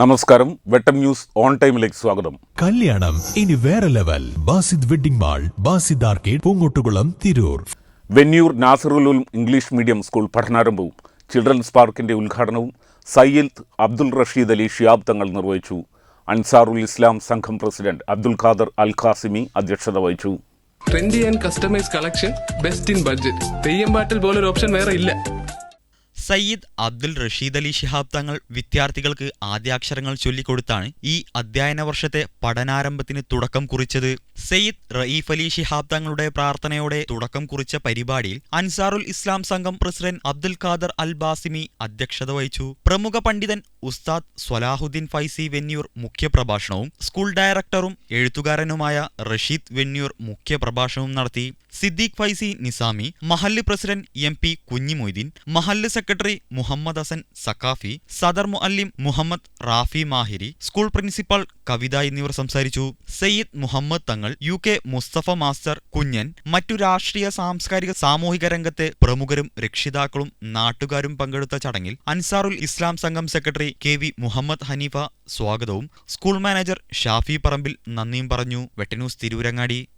നമസ്കാരം. വെട്ടം news on ടൈമിലേക്ക് സ്വാഗതം. കല്യാണം ഇനി വേറെ level. Basid wedding mall Basid arcade Poongottukulam Tirur. Venue നാസറുലുൽ English medium school പഠനാരംഭവും ചിൽഡ്രൻസ് പാർക്കിന്റെ ഉദ്ഘാടനവും സയ്യിദ് അബ്ദുൾ റഷീദ് അലി ഷിയാബ് തങ്ങൾ നിർവഹിച്ചു. അൻസാറുൽ ഇസ്ലാം സംഘം പ്രസിഡന്റ് അബ്ദുൽ ഖാദർ അൽ ഖാസിമി അധ്യക്ഷത വഹിച്ചു. Trendy and customise collection best in budget Theyyam പാട്ടിൽ പോലൊരു ഓപ്ഷൻ വേറെ ഇല്ല. സയ്യിദ് അബ്ദുൽ റഷീദ് അലി ഷിഹാബ് തങ്ങൾ വിദ്യാർത്ഥികൾക്ക് ആദ്യാക്ഷരങ്ങൾ ചൊല്ലിക്കൊടുത്താണ് ഈ അധ്യയന വർഷത്തെ പഠനാരംഭത്തിന് തുടക്കം കുറിച്ചത്. സയ്യിദ് റയീഫ് അലി ഷിഹാബ് തങ്ങളുടെ പ്രാർത്ഥനയോടെ തുടക്കം കുറിച്ച പരിപാടിയിൽ അൻസാറുൽ ഇസ്ലാം സംഘം പ്രസിഡന്റ് അബ്ദുൽ ഖാദർ അൽ ബാസിമി അധ്യക്ഷത വഹിച്ചു. പ്രമുഖ പണ്ഡിതൻ ഉസ്താദ് സ്വലാഹുദ്ദീൻ ഫൈസി വെന്യൂർ മുഖ്യപ്രഭാഷണവും സ്കൂൾ ഡയറക്ടറും എഴുത്തുകാരനുമായ റഷീദ് വെന്യൂർ മുഖ്യപ്രഭാഷണവും നടത്തി. സിദ്ദീഖ് ഫൈസി നിസാമി മഹല്ല് പ്രസിഡന്റ് എം പി കുഞ്ഞിമൊയ്തീൻ മഹല്ല് സെക്രട്ടറി മുഹമ്മദ് ഹസൻ സക്കാഫി സദർ മുഅല്ലിം മുഹമ്മദ് റാഫി മാഹിരി സ്കൂൾ പ്രിൻസിപ്പൽ കവിത എന്നിവർ സംസാരിച്ചു. Sayyid Muhammad Thangal U K Musthafa master Kunhan മറ്റു രാഷ്ട്രീയ സാംസ്കാരിക സാമൂഹിക രംഗത്തെ പ്രമുഖരും രക്ഷിതാക്കളും നാട്ടുകാരും പങ്കെടുത്ത ചടങ്ങിൽ അൻസാറുൽ ഇസ്ലാം സംഘം secretary K V Muhammad Haneefa സ്വാഗതവും സ്കൂൾ മാനേജർ ഷാഫി പറമ്പിൽ നന്ദിയും പറഞ്ഞു. വെട്ടന്യൂസ് തിരൂരങ്ങാടി.